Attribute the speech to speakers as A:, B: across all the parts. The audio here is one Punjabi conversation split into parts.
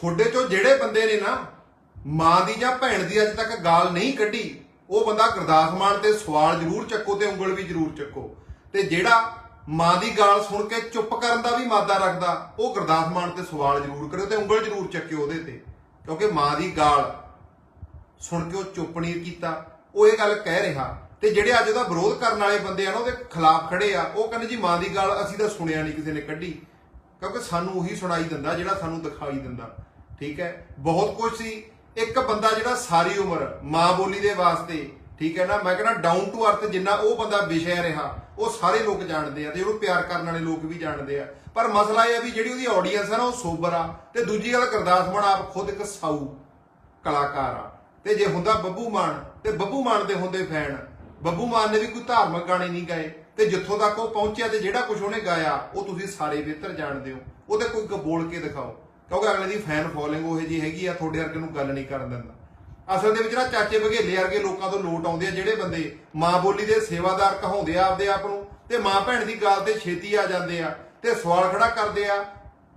A: ਤੁਹਾਡੇ ਚੋਂ ਜਿਹੜੇ ਬੰਦੇ ਨੇ ਨਾ ਮਾਂ ਦੀ ਜਾਂ ਭੈਣ ਦੀ ਅੱਜ ਤੱਕ ਗਾਲ ਨਹੀਂ ਕੱਢੀ, ਉਹ ਬੰਦਾ ਗੁਰਦਾਸ ਮਾਨ ਤੇ ਸਵਾਲ ਜ਼ਰੂਰ ਚੱਕੋ ਤੇ ਉਂਗਲ ਵੀ ਜ਼ਰੂਰ ਚੱਕੋ। ਤੇ ਜਿਹੜਾ ਮਾਂ ਦੀ ਗਾਲ ਸੁਣ ਕੇ ਚੁੱਪ ਕਰਨ ਦਾ ਵੀ ਮਾਦਾ ਰੱਖਦਾ, ਉਹ ਗੁਰਦਾਸ ਮਾਨ ਤੇ ਸਵਾਲ ਜ਼ਰੂਰ ਕਰਿਓ ਤੇ ਉਂਗਲ ਜ਼ਰੂਰ ਚੱਕਿਓ ਉਹਦੇ ਤੇ। ਕਿਉਂਕਿ ਮਾਂ ਦੀ ਗਾਲ ਸੁਣ ਕੇ ਉਹ ਚੁੱਪ ਨਹੀਂ ਕੀਤਾ, ਉਹ ਇਹ ਗੱਲ ਕਹਿ ਰਿਹਾ। ਤੇ ਜਿਹੜੇ ਅੱਜ ਉਹਦਾ ਵਿਰੋਧ ਕਰਨ ਵਾਲੇ ਬੰਦੇ ਆ ਨਾ, ਉਹਦੇ ਖਿਲਾਫ ਖੜੇ ਆ, ਉਹ ਕਹਿੰਦੇ ਜੀ ਮਾਂ ਦੀ ਗਾਲ ਅਸੀਂ ਤਾਂ ਸੁਣਿਆ ਨਹੀਂ, ਕਿਸੇ ਨੇ ਕੱਢੀ। ਕਿਉਂਕਿ ਸਾਨੂੰ ਉਹੀ ਸੁਣਾਈ ਦਿੰਦਾ, ਜਿਹੜਾ ਸਾਨੂੰ ਦਿਖਾਈ ਦਿੰਦਾ। ਠੀਕ ਹੈ? ਬਹੁਤ ਕੁਝ ਸੀ। ਇੱਕ ਬੰਦਾ ਜਿਹੜਾ ਸਾਰੀ ਉਮਰ ਮਾਂ ਬੋਲੀ ਦੇ ਵਾਸਤੇ, ਠੀਕ ਹੈ ਨਾ, ਮੈਂ ਕਹਿੰਦਾ ਡਾਊਨ ਟੂ ਅਰਥ ਜਿੰਨਾ ਉਹ ਬੰਦਾ ਵਿਸ਼ਿਆ ਰਿਹਾ, ਉਹ ਸਾਰੇ ਲੋਕ ਜਾਣਦੇ ਆ ਤੇ ਉਹਨੂੰ ਪਿਆਰ ਕਰਨ ਵਾਲੇ ਲੋਕ ਵੀ ਜਾਣਦੇ ਆ। ਪਰ ਮਸਲਾ ਇਹ ਆ ਵੀ ਜਿਹੜੀ ਉਹਦੀ ਆਡੀਅנס ਆ ਨਾ, ਉਹ ਸੋਬਰ ਆ। ਤੇ ਦੂਜੀ ਗੱਲ ਗੁਰਦਾਸ ਮਾਨ ਆਪ ਖੁਦ ਇੱਕ ਸਾਊ ਕਲਾਕਾਰ ਆ। ਤੇ ਜੇ ਹੁੰਦਾ ਬੱਬੂ ਮਾਨ, ਤੇ ਬੱਬੂ ਮਾਨ ਦੇ ਹੁੰਦੇ ਫੈਨ। ਬੱਬੂ ਮਾਨ ਨੇ ਵੀ ਕੋਈ ਧਾਰਮਿਕ ਗਾਣੇ ਨਹੀਂ ਗਾਏ। ਤੇ ਜਿੱਥੋਂ ਤੱਕ ਉਹ ਪਹੁੰਚਿਆ ਤੇ ਜਿਹੜਾ ਕੁਝ ਉਹਨੇ ਗਾਇਆ, ਉਹ ਤੁਸੀਂ ਸਾਰੇ ਬਿਹਤਰ ਜਾਣਦੇ ਹੋ। ਉਹਦੇ ਕੋਈ ਗ- ਬੋਲ ਕੇ ਦਿਖਾਓ। ਕਿਉਂਕਿ ਅਗਲੇ ਦੀ ਫੈਨ ਫੋਲੋਇੰਗ ਉਹ ਜੀ ਹੈਗੀ ਆ, ਤੁਹਾਡੇ ਵਰਗੇ ਨੂੰ ਗੱਲ ਨਹੀਂ ਕਰਨ ਦਿੰਦਾ। ਅਸਲ ਦੇ ਵਿੱਚ ਨਾ ਚਾਚੇ ਬਘੇਲੇ ਵਰਗੇ ਲੋਕਾਂ ਤੋਂ ਲੋਟ ਆਉਂਦੇ ਆ, ਜਿਹੜੇ ਬੰਦੇ ਮਾਂ ਬੋਲੀ ਦੇ ਸੇਵਾਦਾਰ ਕਹਾਉਂਦੇ ਆ ਆਪਦੇ ਆਪ ਨੂੰ, ਤੇ ਮਾਂ ਭੈਣ ਦੀ ਗੱਲ ਤੇ ਛੇਤੀ ਆ ਜਾਂਦੇ ਆ, ਤੇ ਸਵਾਲ ਖੜਾ ਕਰਦੇ ਆ,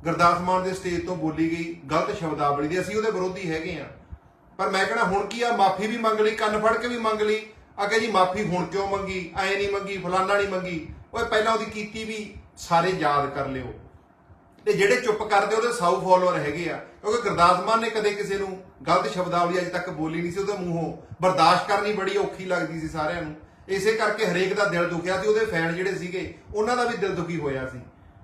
A: ਗੁਰਦਾਸ ਮਾਨ ਦੇ ਸਟੇਜ ਤੋਂ ਬੋਲੀ ਗਈ, ਗਲਤ ਸ਼ਬਦਾਵਲੀ ਦੀ, ਅਸੀਂ ਉਹਦੇ ਵਿਰੋਧੀ ਹੈਗੇ ਆ। ਪਰ ਮੈਂ ਕਹਿੰਦਾ ਹੁਣ ਕੀ ਆ, ਮਾਫੀ ਵੀ ਮੰਗ ਲਈ, ਕੰਨ ਫੜ ਕੇ ਵੀ ਮੰਗ ਲਈ ਆਖਿਆ ਜੀ ਮਾਫੀ ਹੁਣ ਕਿਉਂ ਮੰਗੀ? ਐ ਨਹੀਂ ਮੰਗੀ, ਫਲਾਨਾ ਨਹੀਂ ਮੰਗੀ। ਓਏ ਪਹਿਲਾਂ ਉਹਦੀ ਕੀਤੀ ਵੀ ਸਾਰੇ ਯਾਦ ਕਰ ਲਿਓ। ਤੇ ਜਿਹੜੇ ਚੁੱਪ ਕਰਦੇ ਉਹਦੇ ਸਾਊ ਫੋਲੋਅਰ ਹੈਗੇ ਆ। ਕਿਉਂਕਿ ਗੁਰਦਾਸ ਮਾਨ ਨੇ ਕਦੇ ਕਿਸੇ ਨੂੰ ਗਲਤ ਸ਼ਬਦਾਵਲੀ ਅਜੇ ਤੱਕ ਬੋਲੀ ਨਹੀਂ ਸੀ, ਉਹਦੇ ਮੂੰਹੋਂ ਬਰਦਾਸ਼ਤ ਕਰਨੀ ਬੜੀ ਔਖੀ ਲੱਗਦੀ ਸੀ ਸਾਰਿਆਂ ਨੂੰ। ਇਸੇ ਕਰਕੇ ਹਰੇਕ ਦਾ ਦਿਲ ਦੁਖਿਆ ਸੀ, ਉਹਦੇ ਫੈਨ ਜਿਹੜੇ ਸੀਗੇ, ਉਹਨਾਂ ਦਾ ਵੀ ਦਿਲ ਦੁਖੀ ਹੋਇਆ ਸੀ।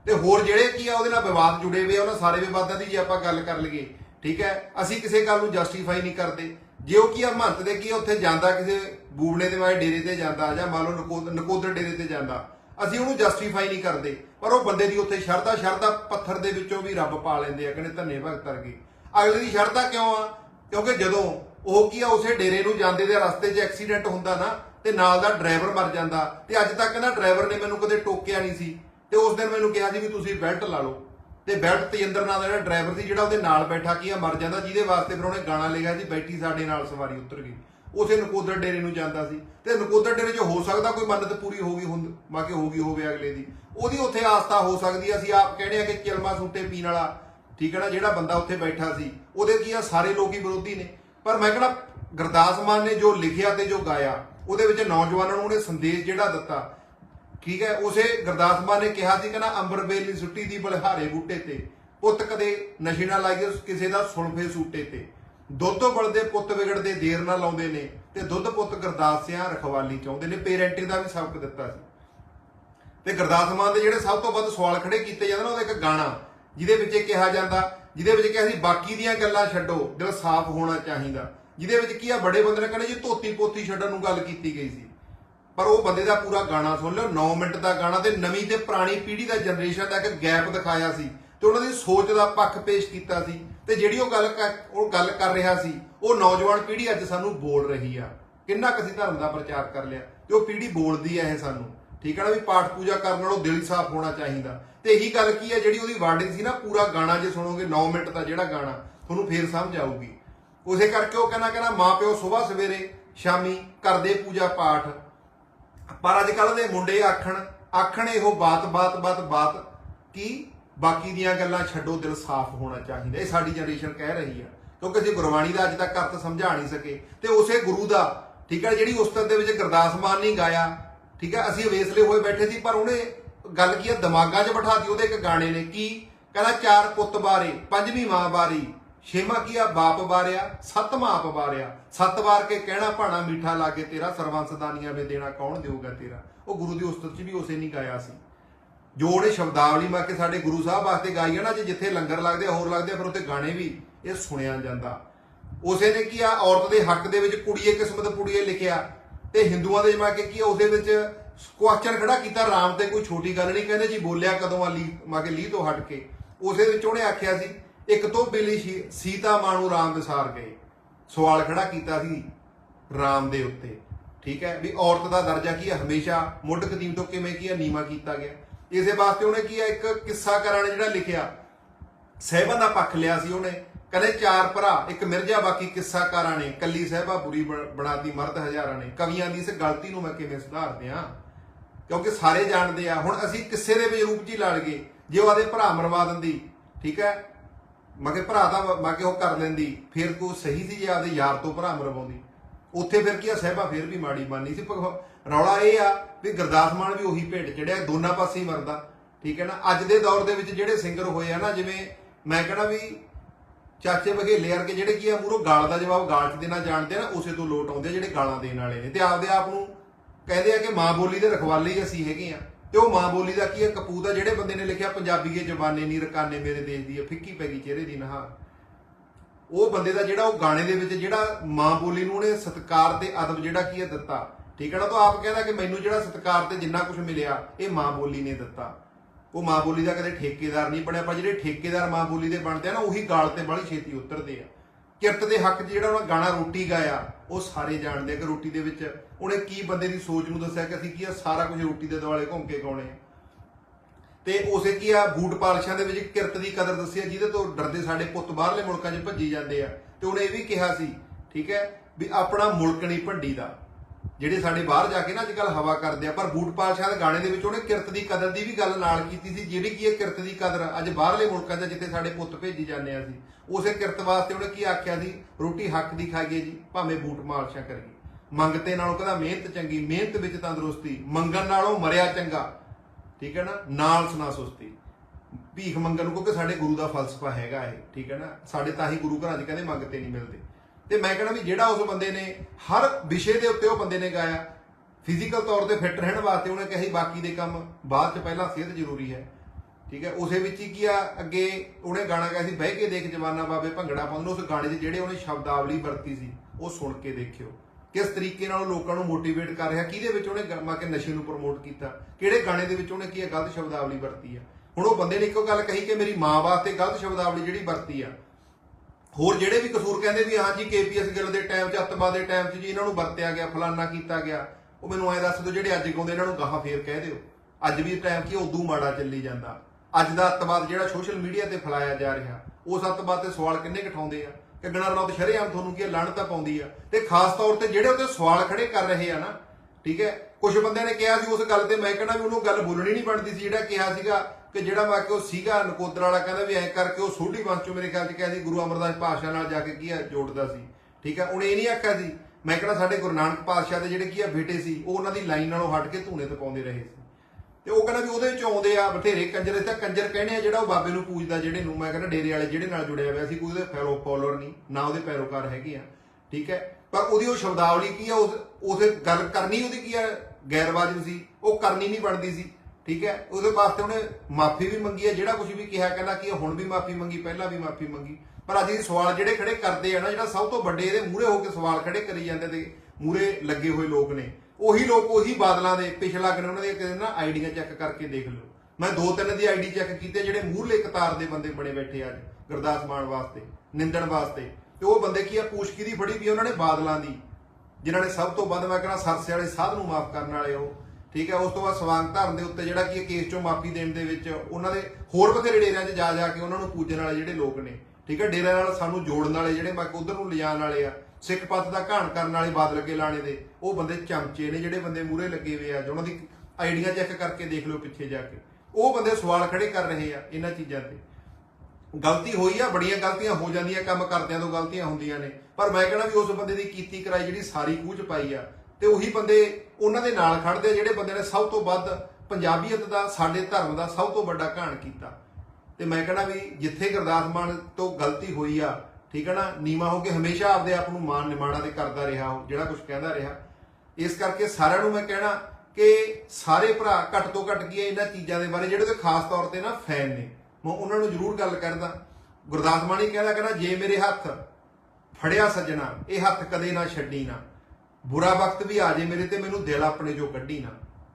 A: ਤੇ ਹੋਰ ਜਿਹੜੇ ਕੀ ਆ, ਉਹਦੇ ਨਾਲ ਵਿਵਾਦ ਜੁੜੇ ਹੋਏ ਉਹਨਾਂ ਸਾਰੇ ਵਿਵਾਦਾਂ ਦੀ ਜੇ ਆਪਾਂ ਗੱਲ ਕਰ ਲਈਏ, ਠੀਕ ਹੈ? ਅਸੀਂ ਕਿਸੇ ਗੱਲ ਨੂੰ ਜਸਟੀਫਾਈ ਨਹੀਂ ਕਰਦੇ। ਜੇ ਉਹ ਕੀ ਆ ਮਹੰਤ ਦੇ ਕੀ ਆ, ਉੱਥੇ ਜਾਂਦਾ ਕਿਸੇ ਬੂਬਲੇ ਦੇ ਵਾਲੇ ਡੇਰੇ ਤੇ ਜਾਂਦਾ ਜਾਂ ਮੰਨ ਲਓ ਨਕੋਦ- ਨਕੋਦਰ ਡੇਰੇ ਤੇ ਜਾਂਦਾ। ਅਸੀਂ ਉਹਨੂੰ ਜਸਟੀਫਾਈ ਨਹੀਂ ਕਰਦੇ, ਪਰ ਉਹ ਬੰਦੇ ਦੀ ਉੱਥੇ ਸ਼ਰਧਾ ਸ਼ਰਧਾ ਪੱਥਰ ਦੇ ਵਿੱਚੋਂ ਵੀ ਰੱਬ ਪਾ ਲੈਂਦੇ ਆ, ਕਹਿੰਦੇ ਧੰਨੇ ਭਗਤ ਵਰਗੇ। ਅਗਲੇ ਦੀ ਸ਼ਰਧਾ ਕਿਉਂ ਆ? ਕਿਉਂਕਿ ਜਦੋਂ ਉਹ ਕੀ ਆ, ਉਸੇ ਡੇਰੇ ਨੂੰ ਜਾਂਦੇ ਦੇ ਰਸਤੇ 'ਚ ਐਕਸੀਡੈਂਟ ਹੁੰਦਾ ਨਾ, ਤੇ ਨਾਲ ਦਾ ਡਰਾਈਵਰ ਮਰ ਜਾਂਦਾ। ਤੇ ਅੱਜ ਤੱਕ ਕਹਿੰਦਾ ਡਰਾਈਵਰ ਨੇ ਮੈਨੂੰ ਕਦੇ ਟੋਕਿਆ ਨਹੀਂ ਸੀ। ਤੇ ਉਸ ਦਿਨ ਮੈਨੂੰ ਕਿਹਾ ਜੀ ਵੀ ਤੁਸੀਂ ਬੈਲਟ ਲਾ ਲਓ। ਤੇ ਬੈਲਟ ਤੇਜਿੰਦਰ ਨਾਂ ਦਾ ਜਿਹੜਾ ਡਰਾਈਵਰ ਸੀ ਜਿਹੜਾ ਉਹਦੇ ਨਾਲ ਬੈਠਾ ਕੀ ਆ, ਮਰ ਜਾਂਦਾ, ਜਿਹਦੇ ਵਾਸਤੇ ਫਿਰ ਉਹਨੇ ਗਾਣਾ ਲਿਖਿਆ ਸੀ, ਬੈਠੀ ਸਾਡੇ ਨਾਲ ਸਵਾਰੀ ਉਤਰ ਗਈ। ਉਸੇ ਨਕੋਦਰ ਡੇਰੇ ਨੂੰ ਜਾਂਦਾ ਸੀ। ਤੇ ਨਕੋਦਰ ਡੇਰੇ 'ਚ ਹੋ ਸਕਦਾ ਕੋਈ ਮੰਨਤ ਪੂਰੀ ਹੋ ਗਈ ਹੁੰਦ ਮਾ ਹੋ ਗਈ ਹੋਵੇ ਅਗਲੇ ਦੀ। ਉਹਦੀ ਉੱਥੇ ਆਸਥਾ ਹੋ ਸਕਦੀ ਆ, ਅਸੀਂ ਆਪ ਕਹਿੰਦੇ ਆ ਕਿ ਚਲਮਾ ਸੂਟੇ ਪੀਣ ਵਾਲਾ, ਠੀਕ ਹੈ ਨਾ, ਜਿਹੜਾ ਬੰਦਾ ਉੱਥੇ ਬੈਠਾ ਸੀ। ਉਹਦੇ ਕੀ ਆ, ਸਾਰੇ ਲੋਕ ਹੀ ਵਿਰੋਧੀ ਨੇ। ਪਰ ਮੈਂ ਕਹਿੰਦਾ, ਗੁਰਦਾਸ ਮਾਨ ਨੇ ਜੋ ਲਿਖਿਆ ਤੇ ਜੋ ਗਾਇਆ, ਉਹਦੇ ਵਿੱਚ ਨੌਜਵਾਨਾਂ ਨੂੰ ਉਹਨੇ ਸੰਦੇਸ਼ ਜਿਹੜਾ ਦਿੱਤਾ ਠੀਕ ਹੈ, ਉਸੇ ਗੁਰਦਾਸ ਮਾਨ ਨੇ ਕਿਹਾ ਸੀ ਕਹਿੰਦਾ ਅੰਬਰ ਬੇਲੀ ਸੁੱਟੀ ਦੀ ਬਲਹਾਰੇ ਬੂਟੇ ਤੇ, ਪੁੱਤ ਕਦੇ ਨਸ਼ੇ ਨਾ ਲਾਈਏ ਕਿਸੇ ਦਾ ਸੁਣਫੇ ਸੂਟੇ ਤੇ। ਦੁੱਧ ਬਲਦੇ ਪੁੱਤ ਵਿਗੜਦੇ ਦੇਰ ਨਾਲ ਲਾਉਂਦੇ ਨੇ ਤੇ ਦੁੱਧ ਪੁੱਤ ਗੁਰਦਾਸਿਆਂ ਰਖਵਾਲੀ ਚਾਹੁੰਦੇ ਨੇ ਪੇਰੈਂਟਿੰਗ ਦਾ ਵੀ ਸਬਕ ਦਿੱਤਾ ਸੀ। ਤੇ ਗੁਰਦਾਸ ਮਾਨ ਦੇ ਜਿਹੜੇ ਸਭ ਤੋਂ ਵੱਧ ਸਵਾਲ ਖੜੇ ਕੀਤੇ ਜਾਂਦੇ ਨੇ, ਉਹਦਾ ਇੱਕ ਗਾਣਾ, ਜਿਹਦੇ ਵਿੱਚ ਇਹ ਕਿਹਾ ਜਾਂਦਾ, ਜਿਹਦੇ ਵਿੱਚ ਕਿਹਾ ਸੀ, ਬਾਕੀ ਦੀਆਂ ਗੱਲਾਂ ਛੱਡੋ, ਦਿਲ ਸਾਫ਼ ਹੋਣਾ ਚਾਹੀਦਾ। ਜਿਹਦੇ ਵਿੱਚ ਕੀ ਆ, ਬੜੇ ਬੰਦੇ ਨੇ ਕਹਿੰਦੇ ਜੀ, ਧੋਤੀ ਪੋਤੀ ਛੱਡਣ ਨੂੰ ਗੱਲ ਕੀਤੀ ਗਈ ਸੀ। ਪਰ ਉਹ ਬੰਦੇ ਦਾ ਪੂਰਾ ਗਾਣਾ ਸੁਣ ਲਿਓ 9 ਮਿੰਟ ਦਾ ਗਾਣਾ ਤੇ ਨਵੀਂ ਤੇ ਪੁਰਾਣੀ ਪੀੜ੍ਹੀ ਦਾ ਜਨਰੇਸ਼ਨ ਦਾ ਇੱਕ ਗੈਪ ਦਿਖਾਇਆ ਸੀ ਤੇ ਉਹਨਾਂ ਦੀ ਸੋਚ ਦਾ ਪੱਖ ਪੇਸ਼ ਕੀਤਾ ਸੀ ਤੇ ਜਿਹੜੀ ਉਹ ਗੱਲ ਕਰ- ਉਹ ਗੱਲ ਕਰ ਰਿਹਾ ਸੀ, ਉਹ ਨੌਜਵਾਨ ਪੀੜ੍ਹੀ ਅੱਜ ਸਾਨੂੰ ਬੋਲ ਰਹੀ ਆ। ਕਿੰਨਾ ਕੁ ਅਸੀਂ ਧਰਮ ਦਾ ਪ੍ਰਚਾਰ ਕਰ ਲਿਆ, ਤੇ ਉਹ ਪੀੜ੍ਹੀ ਬੋਲਦੀ ਆ ਇਹ ਸਾਨੂੰ। ਠੀਕ ਹੈ ਨਾ ਵੀ ਪਾਠ ਪੂਜਾ ਕਰਨ ਨਾਲੋਂ ਦਿਲ ਹੀ ਸਾਫ਼ ਹੋਣਾ ਚਾਹੀਦਾ। ਤੇ ਇਹੀ ਗੱਲ ਕੀ ਹੈ ਜਿਹੜੀ ਉਹਦੀ ਵਾਰਡਿੰਗ ਸੀ ਨਾ, ਪੂਰਾ ਗਾਣਾ ਜੇ ਸੁਣੋਗੇ 9 ਮਿੰਟ ਦਾ ਜਿਹੜਾ ਗਾਣਾ, ਤੁਹਾਨੂੰ ਫੇਰ ਸਮਝ ਆਊਗੀ। ਉਸੇ ਕਰਕੇ ਉਹ ਕਹਿੰਦਾ ਕਹਿੰਦਾ ਮਾਂ ਪਿਓ ਸਵੇਰ ਸਵੇਰੇ ਸ਼ਾਮੀ ਕਰਦੇ ਪੂਜਾ ਪਾਠ ਪਰ ਅੱਜ ਕੱਲ ਦੇ ਮੁੰਡੇ ਆਖਣ ਆਖਣ ਇਹੋ ਬਾਤ ਬਾਤ ਬਾਤ ਬਾਤ ਕੀ ਬਾਕੀ ਦੀਆਂ ਗੱਲਾਂ ਛੱਡੋ, ਦਿਲ ਸਾਫ਼ ਹੋਣਾ ਚਾਹੀਦਾ। ਇਹ ਸਾਡੀ ਜਨਰੇਸ਼ਨ ਕਹਿ ਰਹੀ ਆ। ਕਿਉਂਕਿ ਅਸੀਂ ਗੁਰਬਾਣੀ ਦਾ ਅੱਜ ਤੱਕ ਅਰਥ ਸਮਝਾ ਨਹੀਂ ਸਕੇ। ਤੇ ਉਸੇ ਗੁਰੂ ਦਾ, ਠੀਕ ਹੈ ਜਿਹੜੀ ਉਸਤਤ ਦੇ ਵਿੱਚ ਗੁਰਦਾਸ ਮਾਨ ਨਹੀਂ ਗਾਇਆ, ਠੀਕ ਹੈ ਅਸੀਂ ਵੇਸਲੇ ਹੋਏ ਬੈਠੇ ਸੀ, ਪਰ ਉਹਨੇ ਗੱਲ ਕੀ ਆ, ਦਿਮਾਗਾਂ 'ਚ ਬਿਠਾਤੀ ਉਹਦੇ ਇੱਕ ਗਾਣੇ ਨੇ ਕੀ ਕਹਿੰਦਾ ਚਾਰ ਪੁੱਤ ਬਾਰੇ, ਪੰਜਵੀਂ ਮਾਂ ਬਾਰੇ ਛੇਵਾਂ ਕੀ ਆ? ਬਾਪ ਵਾਰਿਆ ਸੱਤਵਾਂ ਆਪ ਵਾਰਿਆ। ਸੱਤ ਵਾਰ ਕੇ ਕਹਿਣਾ ਭਾਣਾ ਮਿੱਠਾ ਲਾਗੇ ਤੇਰਾ ਸਰਵੰਸ ਦਾਨੀਆਂ ਵੇ ਦੇਣਾ ਕੌਣ ਦੇਊਗਾ ਤੇਰਾ? ਉਹ ਗੁਰੂ ਦੀ ਉਸਤਤ 'ਚ ਵੀ ਉਸੇ ਨਹੀਂ ਗਾਇਆ ਸੀ। ਜੋੜੇ ਸ਼ਬਦਾਵਲੀ ਮਾ ਕੇ ਸਾਡੇ ਗੁਰੂ ਸਾਹਿਬ ਵਾਸਤੇ ਗਾਈ ਹੈ ਨਾ ਜੇ ਜਿੱਥੇ ਲੰਗਰ ਲੱਗਦੇ ਆ, ਹੋਰ ਲੱਗਦੇ ਆ, ਫਿਰ ਉੱਥੇ ਗਾਣੇ ਵੀ ਇਹ ਸੁਣਿਆ ਜਾਂਦਾ। ਉਸੇ ਨੇ ਕੀ ਆ? ਔਰਤ ਦੇ ਹੱਕ ਦੇ ਵਿੱਚ ਕੁੜੀਏ ਕਿਸਮਤ ਪੁੜੀਏ ਲਿਖਿਆ। ਤੇ ਹਿੰਦੂਆਂ ਦੇ ਜਮਾ ਕੇ ਕੀ ਆ? ਉਸੇ ਵਿੱਚ ਕੁਐਸਚਨ ਖੜਾ ਕੀਤਾ ਰਾਮ ਤੇ ਕੋਈ ਛੋਟੀ ਗੱਲ ਨਹੀਂ ਕਹਿੰਦੇ ਜੀ ਬੋਲਿਆ ਕਦੋਂ ਆ ਲੀ ਮਾ ਕੇ ਲੀ ਤੋਂ ਹਟ ਕੇ। ਉਸੇ ਵਿੱਚ ਉਹਨੇ ਆਖਿਆ ਸੀ ਇੱਕ ਤੋਂ ਬੇਲੀ ਸੀਤਾ ਮਾਣੂ ਨੂੰ ਰਾਮ ਵਿਸਾਰ ਗਏ। ਸਵਾਲ ਖੜਾ ਕੀਤਾ ਸੀ ਰਾਮ ਦੇ ਉੱਤੇ। ਠੀਕ ਹੈ? ਵੀ ਔਰਤ ਦਾ ਦਰਜਾ ਕੀ ਹੈ? ਹਮੇਸ਼ਾ ਮੁੱਢ ਕਦੀਮ ਤੋਂ ਕਿਵੇਂ ਕੀ ਹੈ? ਨੀਵਾ ਕੀਤਾ ਗਿਆ। ਇਸੇ ਵਾਸਤੇ ਉਹਨੇ ਕੀ ਹੈ? ਇੱਕ ਕਿੱਸਾ ਕਰਾਂ ਨੇ ਜਿਹੜਾ ਲਿਖਿਆ। ਸਹਿਬਾਂ ਦਾ ਪੱਖ ਲਿਆ ਸੀ ਉਹਨੇ। ਕਹਿੰਦੇ ਚਾਰ ਭਰਾ, ਇੱਕ ਮਿਰਜ਼ਾ, ਬਾਕੀ ਕਿੱਸਾਕਾਰਾਂ ਨੇ ਕੱਲੀ ਸਹਿਬਾ ਬੁਰੀ ਬ- ਬਣਾਤੀ, ਮਰਦ ਹਜ਼ਾਰਾਂ ਨੇ। ਕਵੀਆਂ ਦੀ ਇਸ ਗਲਤੀ ਨੂੰ ਮੈਂ ਕਿਵੇਂ ਸੁਧਾਰ ਦਿਆਂ ਕਿਉਂਕਿ ਸਾਰੇ ਜਾਣਦੇ ਆ। ਹੁਣ ਅਸੀਂ ਕਿੱਸੇ ਦੇ ਵਿੱਚ ਰੂਪ 'ਚ ਹੀ ਲੜ ਗਏ। ਜੇ ਉਹ ਆਦੇ ਭਰਾ ਮਰਵਾ ਦਿੰਦੀ, ਠੀਕ ਹੈ? ਮੈਂ ਕਿਹਾ ਭਰਾ ਤਾਂ ਮੈਂ ਕਿਹਾ ਉਹ ਕਰ ਲੈਂਦੀ, ਫਿਰ ਕੋ ਸਹੀ ਸੀ ਜੇ ਆਪਦੇ ਯਾਰ ਤੋਂ ਭਰਾ ਮਰਵਾਉਂਦੀ ਉੱਥੇ ਫਿਰ ਕੀ ਆ, ਸਹਿਬਾ ਫਿਰ ਵੀ ਮਾੜੀ ਬਾਨੀ ਸੀ, ਭਗਵ- ਰੌਲਾ ਇਹ ਆ ਵੀ ਗੁਰਦਾਸ ਮਾਨ ਵੀ ਉਹੀ ਭੇਡ ਚੜਿਆ, ਦੋਨਾਂ ਪਾਸੇ ਹੀ ਮਰਦਾ। ਠੀਕ ਹੈ ਨਾ? ਅੱਜ ਦੇ ਦੌਰ ਦੇ ਵਿੱਚ ਜਿਹੜੇ ਸਿੰਗਰ ਹੋਏ ਆ ਨਾ, ਜਿਵੇਂ ਮੈਂ ਕਹਿੰਦਾ ਵੀ ਚਾਚੇ ਵਗੇਲੇ ਵਰਗੇ ਜਿਹੜੇ ਕੀ ਆ, ਮੂਰੋ ਗਾਲ ਦਾ ਜਵਾਬ ਗਾਲ ਚ ਦੇਣਾ ਜਾਣਦੇ ਆ ਨਾ, ਉਸੇ ਤੋਂ ਲੋਟ ਆਉਂਦੇ ਆ ਜਿਹੜੇ ਗਾਲਾਂ ਦੇਣ ਵਾਲੇ ਨੇ। ਤੇ ਆਪਦੇ ਆਪ ਨੂੰ ਕਹਿੰਦੇ ਆ ਕਿ ਮਾਂ ਬੋਲੀ ਦੇ ਰਖਵਾਲੇ ਅਸੀਂ ਹੈਗੇ ਆ। ਤੇ ਉਹ ਮਾਂ ਬੋਲੀ ਦਾ ਕੀ ਹੈ? ਕਪੂਤ ਆ, ਜਿਹੜੇ ਬੰਦੇ ਨੇ ਲਿਖਿਆ, ਪੰਜਾਬੀ ਦੇ ਜਵਾਨੇ ਨਹੀਂ ਰਕਾਨੇ ਮੇਰੇ ਦੇਸ਼ ਦੀ ਫਿੱਕੀ ਪੈ ਗਈ ਚਿਹਰੇ ਦੀ ਨਹਾਰ ਉਹ ਬੰਦੇ ਦਾ ਜਿਹੜਾ ਉਹ ਗਾਣੇ ਦੇ ਵਿੱਚ ਜਿਹੜਾ ਮਾਂ ਬੋਲੀ ਨੂੰ ਉਹਨੇ ਸਤਿਕਾਰ ਤੇ ਅਦਬ ਜਿਹੜਾ ਕੀ ਹੈ ਦਿੱਤਾ। ਠੀਕ ਹੈ ਨਾ? ਤਾਂ ਆਪ ਕਹਿੰਦਾ ਕਿ ਮੈਨੂੰ ਜਿਹੜਾ ਸਤਿਕਾਰ ਤੇ ਜਿੰਨਾ ਕੁਝ ਮਿਲਿਆ, ਇਹ ਮਾਂ ਬੋਲੀ ਨੇ ਦਿੱਤਾ। ਉਹ ਮਾਂ ਬੋਲੀ ਦਾ ਕਦੇ ਠੇਕੇਦਾਰ ਨਹੀਂ ਬਣਿਆ, ਪਰ ਜਿਹੜੇ ਠੇਕੇਦਾਰ ਮਾਂ ਬੋਲੀ ਦੇ ਬਣਦੇ ਆ ਨਾ, ਉਹੀ ਗਾਲ ਤੇ ਬੜੀ ਛੇਤੀ ਉਤਰਦੇ ਆ। ਕਿਰਤ ਦੇ ਹੱਕ 'ਚ ਜਿਹੜਾ ਉਹਨਾਂ ਗਾਣਾ ਰੋਟੀ ਗਾਇਆ, ਉਹ ਸਾਰੇ ਜਾਣਦੇ ਆ ਕਿ ਰੋਟੀ ਦੇ ਵਿੱਚ ਉਹਨੇ ਕੀ ਬੰਦੇ ਦੀ ਸੋਚ ਨੂੰ ਦੱਸਿਆ ਕਿ ਅਸੀਂ ਕੀ ਆ, ਸਾਰਾ ਕੁਝ ਰੋਟੀ ਦੇ ਦੁਆਲੇ ਘੁੰਮ ਕੇ ਗਾਉਣੇ ਆ। ਤੇ ਉਸੇ ਕੀ ਆ, ਬੂਟ ਪਾਲਿਸ਼ਾਂ ਦੇ ਵਿੱਚ ਕਿਰਤ ਦੀ ਕਦਰ ਦੱਸੀ ਆ, ਜਿਹਦੇ ਤੋਂ ਡਰਦੇ ਸਾਡੇ ਪੁੱਤ ਬਾਹਰਲੇ ਮੁਲਕਾਂ 'ਚ ਭੱਜੀ ਜਾਂਦੇ ਆ। ਤੇ ਉਹਨੇ ਇਹ ਵੀ ਕਿਹਾ ਸੀ, ਠੀਕ ਹੈ, ਵੀ ਆਪਣਾ ਮੁਲਕ ਨਹੀਂ ਭੰਡੀ ਦਾ ਜਿਹੜੇ ਸਾਡੇ ਬਾਹਰ ਜਾ ਕੇ ਨਾ ਅੱਜਕੱਲ ਹਵਾ ਕਰਦੇ ਆ, ਪਰ ਬੂਟ ਪਾਲਿਸ਼ਾਂ ਦੇ ਗਾਣੇ ਦੇ ਵਿੱਚ ਉਹਨੇ ਕਿਰਤ ਦੀ ਕਦਰ ਦੀ ਵੀ ਗੱਲ ਨਾਲ ਕੀਤੀ ਸੀ, ਜਿਹੜੀ ਕੀ ਹੈ ਕਿਰਤ ਦੀ ਕਦਰ ਅੱਜ ਬਾਹਰਲੇ ਮੁਲਕਾਂ 'ਚ ਜਿੱਥੇ ਸਾਡੇ ਪੁੱਤ ਭੇਜੀ ਜਾਂਦੇ ਆ ਸੀ ਉਸੇ ਕਿਰਤ ਵਾਸਤੇ ਉਹਨੇ ਕੀ ਆਖਿਆ ਸੀ, ਰੋਟੀ ਹੱਕ ਦੀ ਖਾਈਏ ਜੀ, ਭਾਵੇਂ ਬੂਟ ਮਾਲਸ਼ਾਂ ਕਰੀਏ ਮੰਗਤੇ ਨਾਲੋਂ ਕਹਿੰਦਾ ਮਿਹਨਤ ਚੰਗੀ, ਮਿਹਨਤ ਵਿੱਚ ਤੰਦਰੁਸਤੀ, ਮੰਗਣ ਨਾਲੋਂ ਮਰਿਆ ਚੰਗਾ। ਠੀਕ ਹੈ ਨਾ? ਨਾਲ ਸੁਣਾ ਸੁਸਤੀ। ਭੀਖ ਮੰਗਣ ਨੂੰ ਕਿਉਂਕਿ ਸਾਡੇ ਗੁਰੂ ਦਾ ਫਲਸਫਾ ਹੈਗਾ ਇਹ, ਠੀਕ ਹੈ ਨਾ? ਸਾਡੇ ਤਾਂ ਹੀ ਗੁਰੂ ਘਰਾਂ 'ਚ ਕਹਿੰਦੇ ਮੰਗਤੇ ਨਹੀਂ ਮਿਲਦੇ। ਤੇ ਮੈਂ ਕਹਿੰਦਾ ਵੀ ਜਿਹੜਾ ਉਸ ਬੰਦੇ ਨੇ ਹਰ ਵਿਸ਼ੇ ਦੇ ਉੱਤੇ ਉਹ ਬੰਦੇ ਨੇ ਗਾਇਆ ਫਿਜ਼ੀਕਲ ਤੌਰ ਤੇ ਫਿੱਟ ਰਹਿਣ ਵਾਸਤੇ ਉਹਨੇ ਕਿਹਾ ਸੀ ਬਾਕੀ ਦੇ ਕੰਮ ਬਾਅਦ 'ਚ ਪਹਿਲਾਂ ਸਿਹਤ ਜ਼ਰੂਰੀ ਹੈ। ਠੀਕ ਹੈ? ਉਸੇ ਵਿੱਚ ਹੀ ਕੀ ਆ, ਅੱਗੇ ਉਹਨੇ ਗਾਣਾ ਗਾਇਆ ਸੀ, ਬਹਿ ਕੇ ਦੇਖ ਜਵਾਨਾ ਬਾਬੇ ਭੰਗੜਾ ਪਾਉਂਦੇ ਉਸ ਗਾਣੇ 'ਚ ਜਿਹੜੇ ਉਹਨੇ ਸ਼ਬਦਾਵਲੀ ਵਰਤੀ ਸੀ, ਉਹ ਸੁਣ ਕੇ ਦੇਖਿਓ। ਕਿਸ ਤਰੀਕੇ ਨਾਲ ਉਹ ਲੋਕਾਂ ਨੂੰ ਮੋਟੀਵੇਟ ਕਰ ਰਿਹਾ, ਕਿਹਦੇ ਵਿੱਚ ਉਹਨੇ ਗਰਮਾ ਕੇ ਨਸ਼ੇ ਨੂੰ ਪ੍ਰਮੋਟ ਕੀਤਾ, ਕਿਹੜੇ ਗਾਣੇ ਦੇ ਵਿੱਚ ਉਹਨੇ ਕੀ ਆ ਗਲਤ ਸ਼ਬਦਾਵਲੀ ਵਰਤੀ ਆ? ਹੁਣ ਉਹ ਬੰਦੇ ਨੇ ਇੱਕੋ ਗੱਲ ਕਹੀ ਕਿ ਮੇਰੀ ਮਾਂ ਵਾਸਤੇ ਗਲਤ ਸ਼ਬਦਾਵਲੀ ਜਿਹੜੀ ਵਰਤੀ ਆ। ਹੋਰ ਜਿਹੜੇ ਵੀ ਕਸੂਰ ਕਹਿੰਦੇ ਵੀ ਹਾਂ ਜੀ ਕੇਪੀਐਸ ਗਿੱਲ ਦੇ ਟਾਈਮ 'ਚ, ਅਤਮਾ ਦੇ ਟਾਈਮ 'ਚ ਜੀ ਇਹਨਾਂ ਨੂੰ ਵਰਤਿਆ ਗਿਆ, ਫਲਾਨਾ ਕੀਤਾ ਗਿਆ, ਉਹ ਮੈਨੂੰ ਐ ਦੱਸ ਦਿਓ ਜਿਹੜੇ ਅੱਜ ਗਾਉਂਦੇ ਇਹਨਾਂ ਨੂੰ ਗਾਹਾਂ ਫੇਰ ਕਹਿ ਦਿਓ। ਅੱਜ ਵੀ ਟਾਈਮ ਕੀ ਉਦੋਂ ਮਾੜਾ ਚੱਲੀ ਜਾਂਦਾ। ਅੱਜ ਦਾ ਅੱਤਵਾਦ ਜਿਹੜਾ ਸੋਸ਼ਲ ਮੀਡੀਆ ਤੇ ਫੈਲਾਇਆ ਜਾ ਰਿਹਾ, ਉਸ ਅੱਤਵਾਦ ਤੇ ਸਵਾਲ ਕਿੰਨੇ ਘਟਾਉਂਦੇ ਆ? ਕਿ ਗਣਰਨਾਥ ਸ਼ਰੇਆਮ ਤੁਹਾਨੂੰ ਕੀ ਲੜਨ ਤਾਂ ਪਾਉਂਦੀ ਆ। ਤੇ ਖਾਸ ਤੌਰ ਤੇ ਜਿਹੜੇ ਉਹਦੇ ਸਵਾਲ ਖੜੇ ਕਰ ਰਹੇ ਆ ਨਾ, ਠੀਕ ਹੈ? ਕੁਝ ਬੰਦਿਆਂ ਨੇ ਕਿਹਾ ਸੀ ਉਸ ਗੱਲ ਤੇ, ਮੈਂ ਕਹਿੰਦਾ ਵੀ ਉਹਨੂੰ ਗੱਲ ਬੋਲਣੀ ਨਹੀਂ ਬਣਦੀ ਸੀ, ਜਿਹੜਾ ਕਿਹਾ ਸੀਗਾ ਕਿ ਜਿਹੜਾ ਮੈਂ ਕਿ ਉਹ ਸੀਗਾ, ਨਕੋਦਰ ਵਾਲਾ ਕਹਿੰਦਾ ਵੀ ਐਂ ਕਰਕੇ ਉਹ ਸੋਢੀ ਵੰਸ਼ ਚੋਂ ਮੇਰੇ ਖਿਆਲ ਚ ਕਿਹਾ ਸੀ, ਗੁਰੂ ਅਮਰਦਾਸ ਪਾਤਸ਼ਾਹ ਨਾਲ ਜਾ ਕੇ ਕੀ ਆ, ਜੋੜਦਾ ਸੀ। ਠੀਕ ਹੈ? ਉਹਨੇ ਇਹ ਨਹੀਂ ਆਖਿਆ ਸੀ। ਮੈਂ ਕਹਿੰਦਾ ਸਾਡੇ ਗੁਰੂ ਨਾਨਕ ਪਾਤਸ਼ਾਹ ਦੇ ਜਿਹੜੇ ਕੀ ਆ ਬੇਟੇ ਸੀ, ਉਹ ਉਹਨਾਂ ਦੀ ਲਾਈਨ ਨਾਲੋਂ ਹਟ ਕੇ ਧੂਣੇ ਤੇ ਪਾਉਂਦੇ ਰਹੇ ਸੀ। ਤੇ ਉਹ ਕਹਿੰਦਾ ਵੀ ਉਹਦੇ ਵਿੱਚ ਆਉਂਦੇ ਆ ਬਥੇਰੇ ਕੰਜਰ, ਇੱਥੇ ਕੰਜਰ ਕਹਿੰਦੇ ਆ ਜਿਹੜਾ ਉਹ ਬਾਬੇ ਨੂੰ ਪੂਜਦਾ, ਜਿਹੜੇ ਨੂੰ ਮੈਂ ਕਹਿੰਦਾ ਡੇਰੇ ਵਾਲੇ ਜਿਹੜੇ ਨਾਲ ਜੁੜਿਆ ਹੋਇਆ ਸੀ, ਕੋਈ ਉਹਦੇ ਫੈਲੋ ਫਾਲੋਅਰ ਨਹੀਂ, ਨਾ ਉਹਦੇ ਪੈਰੋਕਾਰ ਹੈਗੇ ਆ, ਠੀਕ ਹੈ? ਪਰ ਉਹਦੀ ਉਹ ਸ਼ਬਦਾਵਲੀ ਕੀ ਆ ਉਸ ਉਸੇ ਗੱਲ ਕਰਨੀ ਉਹਦੀ ਕੀ ਆ? ਗੈਰਵਾਜਬ ਸੀ, ਉਹ ਕਰਨੀ ਨਹੀਂ ਬਣਦੀ ਸੀ, ਠੀਕ ਹੈ? ਉਹਦੇ ਵਾਸਤੇ ਉਹਨੇ ਮਾਫੀ ਵੀ ਮੰਗੀ ਹੈ ਜਿਹੜਾ ਕੁਝ ਵੀ ਕਿਹਾ, ਕਹਿੰਦਾ ਕਿ ਹੁਣ ਵੀ ਮਾਫੀ ਮੰਗੀ, ਪਹਿਲਾਂ ਵੀ ਮਾਫੀ ਮੰਗੀ, ਪਰ ਅਸੀਂ ਸਵਾਲ ਜਿਹੜੇ ਖੜੇ ਕਰਦੇ ਆ ਨਾ, ਜਿਹੜਾ ਸਭ ਤੋਂ ਵੱਡੇ ਇਹਦੇ ਮੂਹਰੇ ਹੋ ਕੇ ਸਵਾਲ ਖੜੇ ਕਰੀ ਜਾਂਦੇ ਤੇ ਮੂਹਰੇ ਲੱਗੇ ਹੋਏ ਲੋਕ ਨੇ ਉਹੀ ਲੋਕ ਉਹੀ ਬਾਦਲਾਂ ਦੇ, ਪਿਛਲਾ ਕਨੇ ਉਹਨਾਂ ਦੇ ਕਿਤੇ ਨਾ ਆਈਡੀਆਂ ਚੈੱਕ ਕਰਕੇ ਦੇਖ ਲਓ। ਮੈਂ ਦੋ ਤਿੰਨ ਦੀ ਆਈਡੀ ਚੈੱਕ ਕੀਤੇ ਜਿਹੜੇ ਮੂਹਰਲੇ ਕਤਾਰ ਦੇ ਬੰਦੇ ਬਣੇ ਬੈਠੇ ਅੱਜ, ਗੁਰਦਾਸ ਮਾਨ ਵਾਸਤੇ, ਨਿੰਦਣ ਵਾਸਤੇ। ਤੇ ਉਹ ਬੰਦੇ ਕੀ ਆ, ਪੂਛਕੀ ਦੀ ਫੜੀ ਵੀ ਉਹਨਾਂ ਨੇ ਬਾਦਲਾਂ ਦੀ, ਜਿਨ੍ਹਾਂ ਨੇ ਸਭ ਤੋਂ ਵੱਧ ਮੈਂ ਕਹਿੰਦਾ ਸਰਸੇ ਵਾਲੇ ਸਾਧ ਨੂੰ ਮਾਫ ਕਰਨ ਵਾਲੇ ਉਹ। ਠੀਕ ਹੈ, ਉਸ ਤੋਂ ਬਾਅਦ ਸਵਾਂਗ ਧਰਨ ਦੇ ਉੱਤੇ ਜਿਹੜਾ ਕੀ ਕੇਸ ਚੋਂ ਮਾਫੀ ਦੇਣ ਦੇ ਵਿੱਚ ਉਹਨਾਂ ਦੇ ਹੋਰ ਬਥੇਰੇ ਡੇਰਿਆਂ 'ਚ ਜਾ ਜਾ ਕੇ ਉਹਨਾਂ ਨੂੰ ਪੂਜਣ ਵਾਲੇ ਜਿਹੜੇ ਲੋਕ ਨੇ। ਠੀਕ ਹੈ, ਡੇਰਿਆਂ ਨਾਲ ਸਾਨੂੰ ਜੋੜਨ ਵਾਲੇ ਜਿਹੜੇ, ਮੈਂ ਉਧਰ ਨੂੰ ਲਿਜਾਣ ਵਾਲੇ ਆ ਸਿੱਖ ਪੰਥ ਦਾ ਘਾਣ ਕਰਨ ਵਾਲੇ ਬਾਦਲ ਲੱਗੇ ਲਾਣੇ ਦੇ, ਉਹ ਬੰਦੇ ਚਮਚੇ ਨੇ ਜਿਹੜੇ ਬੰਦੇ ਮੂਹਰੇ ਲੱਗੇ ਹੋਏ ਆ ਉਹਨਾਂ ਦੀ ਆਈਡੀਆਂ ਚੈੱਕ ਕਰਕੇ ਦੇਖ ਲਓ ਪਿੱਛੇ ਜਾ ਕੇ। ਉਹ ਬੰਦੇ ਸਵਾਲ ਖੜੇ ਕਰ ਰਹੇ ਆ ਇਹਨਾਂ ਚੀਜ਼ਾਂ ਤੇ। ਗਲਤੀ ਹੋਈ ਆ, ਬੜੀਆਂ ਗਲਤੀਆਂ ਹੋ ਜਾਂਦੀਆਂ, ਕੰਮ ਕਰਦਿਆਂ ਤੋਂ ਗਲਤੀਆਂ ਹੁੰਦੀਆਂ ਨੇ। ਪਰ ਮੈਂ ਕਹਿੰਦਾ ਵੀ ਉਸ ਬੰਦੇ ਦੀ ਕੀਤੀ ਕਰਾਈ ਜਿਹੜੀ ਸਾਰੀ ਕੂਚ ਪਾਈ ਆ, ਤੇ ਉਹੀ ਬੰਦੇ ਉਹਨਾਂ ਦੇ ਨਾਲ ਖੜਦੇ ਆ, ਜਿਹੜੇ ਬੰਦੇ ਨੇ ਸਭ ਤੋਂ ਵੱਧ ਪੰਜਾਬੀਅਤ ਦਾ, ਸਾਡੇ ਧਰਮ ਦਾ ਸਭ ਤੋਂ ਵੱਡਾ ਘਾਣ ਕੀਤਾ। ਤੇ ਮੈਂ ਕਹਿੰਦਾ ਵੀ ਜਿੱਥੇ ਗੁਰਦਾਸ ਮਾਨ ਤੋਂ ਗਲਤੀ ਹੋਈ ਆ ਠੀਕ ਹੈ ਨਾ? ਨੀਮਾ ਹੋ ਕੇ ਹਮੇਸ਼ਾ ਆਪਦੇ ਆਪ ਨੂੰ ਮਾਨ ਨਿਮਾਣਾ ਤੇ ਕਰਦਾ ਰਿਹਾ ਉਹ, ਜਿਹੜਾ ਕੁਝ ਕਹਿੰਦਾ ਰਿਹਾ। ਇਸ ਕਰਕੇ ਸਾਰਿਆਂ ਨੂੰ ਮੈਂ ਕਹਿਣਾ ਕਿ ਸਾਰੇ ਭਰਾ ਘੱਟ ਤੋਂ ਘੱਟ ਕੀ ਇਹਨਾਂ ਚੀਜ਼ਾਂ ਦੇ ਬਾਰੇ, ਜਿਹੜੇ ਤੇ ਖਾਸ ਤੌਰ ਤੇ ਨਾ ਫੈਨ ਨੇ। ਮੈਂ ਉਹਨਾਂ ਨੂੰ ਜ਼ਰੂਰ ਗੱਲ ਕਰਦਾ ਗੁਰਦਾਸ ਮਾਨ ਕਹਿੰਦਾ ਕਹਿੰਦਾ, ਜੇ ਮੇਰੇ ਹੱਥ ਫੜਿਆ ਸੱਜਣਾ, ਇਹ ਹੱਥ ਕਦੇ ਨਾ ਛੱਡੀ ਨਾ। ਬੁਰਾ ਵਕਤ ਵੀ ਆ ਜੇ ਮੇਰੇ ਤੇ, ਮੈਨੂੰ ਦਿਲ ਆਪਣੇ ਚੋਂ ਕੱਢੀ ਨਾ।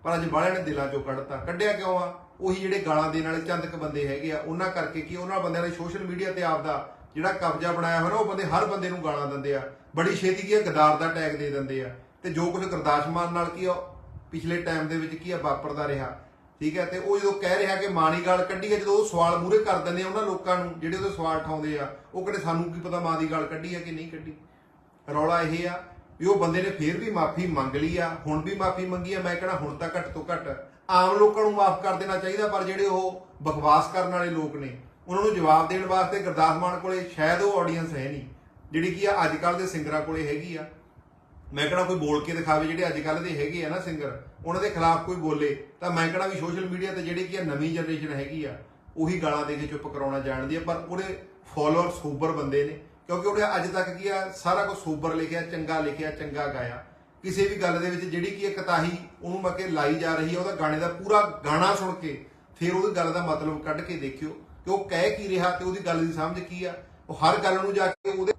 A: ਪਰ ਅੱਜ ਬਾਲਿਆਂ ਨੇ ਦਿਲਾਂ ਚੋਂ ਕੱਢਤਾ। ਕੱਢਿਆ ਕਿਉਂ ਆ? ਉਹੀ ਜਿਹੜੇ ਗਾਲਾਂ ਦੇਣ ਵਾਲੇ ਚੰਦਕ ਬੰਦੇ ਹੈਗੇ ਆ, ਉਹਨਾਂ ਕਰਕੇ ਕੀ, ਉਹਨਾਂ ਬੰਦਿਆਂ ਨੇ ਸੋਸ਼ਲ ਮੀਡੀਆ ਤੇ ਆਪਦਾ ਜਿਹੜਾ ਕਬਜ਼ਾ ਬਣਾਇਆ ਹੋਇਆ ਨਾ, ਉਹ ਬੰਦੇ ਹਰ ਬੰਦੇ ਨੂੰ ਗਾਲਾਂ ਦਿੰਦੇ ਆ। ਬੜੀ ਛੇਤੀ ਕੀ ਆ, ਗਦਾਰ ਦਾ ਟੈਗ ਦੇ ਦਿੰਦੇ ਆ। ਤੇ ਜੋ ਕੁਝ ਗੁਰਦਾਸ ਮਾਨ ਨਾਲ ਕੀ ਆ, ਪਿਛਲੇ ਟਾਈਮ ਦੇ ਵਿੱਚ ਕੀ ਆ, ਵਾਪਰਦਾ ਰਿਹਾ। ਠੀਕ ਹੈ ਤੇ ਉਹ ਜਦੋਂ ਕਹਿ ਰਿਹਾ ਕਿ ਮਾਂ ਦੀ ਗਾਲ ਕੱਢੀ ਹੈ ਜਦੋਂ ਉਹ ਸਵਾਲ ਮੂਰੇ ਕਰ ਦਿੰਦੇ ਆ ਉਹਨਾਂ ਲੋਕਾਂ ਨੂੰ, ਜਿਹੜੇ ਉਹਦੇ ਸਵਾਲ ਠਾਉਂਦੇ ਆ, ਉਹ ਕਹਿੰਦੇ, ਸਾਨੂੰ ਕੀ ਪਤਾ ਮਾਂ ਦੀ ਗਾਲ ਕੱਢੀ ਹੈ ਕਿ ਨਹੀਂ ਕੱਢੀ? ਰੌਲਾ ਇਹ ਆ ਵੀ ਉਹ ਬੰਦੇ ਨੇ ਫੇਰ ਵੀ ਮਾਫੀ ਮੰਗ ਲਈ ਆ। ਹੁਣ ਵੀ ਮਾਫੀ ਮੰਗੀ ਆ, ਮੈਂ ਕਹਿੰਦਾ ਹੁਣ ਤਾਂ ਘੱਟ ਤੋਂ ਘੱਟ ਆਮ ਲੋਕਾਂ ਨੂੰ ਮਾਫ ਕਰ ਦੇਣਾ ਚਾਹੀਦਾ, ਪਰ ਜਿਹੜੇ ਉਹ ਬਕਵਾਸ ਕਰਨ ਵਾਲੇ ਲੋਕ ਨੇ ਉਹਨਾਂ ਨੂੰ ਜਵਾਬ ਦੇਣ ਵਾਸਤੇ ਗੁਰਦਾਸ ਮਾਨ ਕੋਲੇ ਸ਼ਾਇਦ ਉਹ ਆਡੀਅנס ਹੈ ਨਹੀਂ, ਜਿਹੜੀ ਕੀ ਆ ਅੱਜ ਕੱਲ ਦੇ ਸਿੰਗਰਾਂ ਕੋਲੇ ਹੈਗੀ ਆ। ਮੈਂ ਕਹਣਾ ਕੋਈ ਬੋਲ ਕੇ ਦਿਖਾਵੇ ਜਿਹੜੇ ਅੱਜ ਕੱਲ ਦੇ ਹੈਗੇ ਆ ਨਾ ਸਿੰਗਰ, ਉਹਨਾਂ ਦੇ ਖਿਲਾਫ ਕੋਈ ਬੋਲੇ, ਤਾਂ ਮੈਂ ਕਹਣਾ ਵੀ ਸੋਸ਼ਲ ਮੀਡੀਆ ਤੇ ਜਿਹੜੀ ਕੀ ਆ ਨਵੀਂ ਜਨਰੇਸ਼ਨ ਹੈਗੀ ਆ, ਉਹੀ ਗਾਲਾਂ ਦੇ ਕੇ ਚੁੱਪ ਕਰਾਉਣਾ ਜਾਣਦੀ ਆ, ਪਰ ਉਹਦੇ ਫਾਲੋਅਰ ਸੂਬਰ ਬੰਦੇ ਨੇ, ਕਿਉਂਕਿ ਉਹਨੇ ਅੱਜ ਤੱਕ ਕੀ ਆ, ਸਾਰਾ ਕੁਝ ਸੂਬਰ ਲਿਖਿਆ, ਚੰਗਾ ਲਿਖਿਆ, ਚੰਗਾ ਗਾਇਆ। ਕਿਸੇ ਵੀ ਗੱਲ ਦੇ ਵਿੱਚ ਜਿਹੜੀ ਕੀ ਇੱਕ ਤਾਹੀ ਉਹਨੂੰ ਮੱਕੇ ਲਾਈ ਜਾ ਰਹੀ ਹੈ ਉਹਦਾ ਗਾਣੇ ਦਾ ਪੂਰਾ ਗਾਣਾ ਸੁਣ ਕੇ, ਫਿਰ ਉਹਦੀ ਗੱਲ ਦਾ ਮਤਲਬ ਕੱਢ ਕੇ ਦੇਖਿਓ। ਕਿ ਉਹ ਕਹਿ ਕੀ ਰਿਹਾ ਤੇ ਉਹਦੀ ਗੱਲ ਦੀ ਸਮਝ ਕੀ ਆ? ਉਹ ਹਰ ਗੱਲ ਨੂੰ ਜਾ ਕੇ ਉਹਦੇ